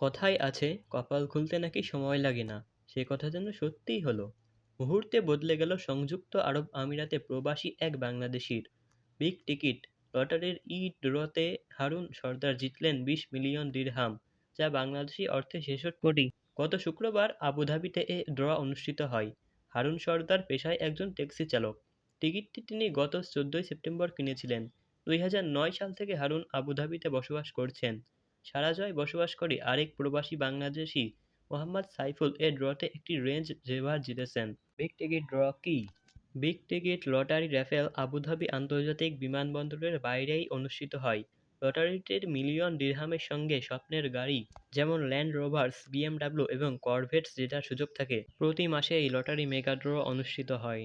কথায় আছে, কপাল খুলতে নাকি সময় লাগে না। সে কথা যেন সত্যিই হলো। মুহূর্তে বদলে গেল সংযুক্ত আরব আমিরাতে প্রবাসী এক বাংলাদেশির। বিগ টিকিট, লটারির ই ড্রতে হারুন সর্দার জিতলেন বিশ মিলিয়ন দিরহাম, যা বাংলাদেশি অর্থে ছেষট্টি কোটি। গত শুক্রবার আবুধাবিতে এ ড্র অনুষ্ঠিত হয়। হারুন সর্দার পেশায় একজন ট্যাক্সি চালক। টিকিটটি তিনি গত চোদ্দোই সেপ্টেম্বর কিনেছিলেন। দুই হাজার নয় সাল থেকে হারুন আবুধাবিতে বসবাস করছেন। সারাজয় বসবাসকারী আরেক প্রবাসী বাংলাদেশি মোহাম্মদ সাইফুল এ ড্রতে একটি রেঞ্জ রোভার জিতেছেন। বিগ টিকিট ড্র কি? Big ticket lottery raffle Abu Dhabi আন্তর্জাতিক বিমানবন্দরের বাইরেই অনুষ্ঠিত হয়। লটারিটির মিলিয়ন দিরহামের সঙ্গে স্বপ্নের গাড়ি যেমন ল্যান্ড রোভার্স বিএমডাব্লিউ এবং করভেটস জেতার সুযোগ থাকে। প্রতি মাসে এই লটারি মেগা ড্র অনুষ্ঠিত হয়।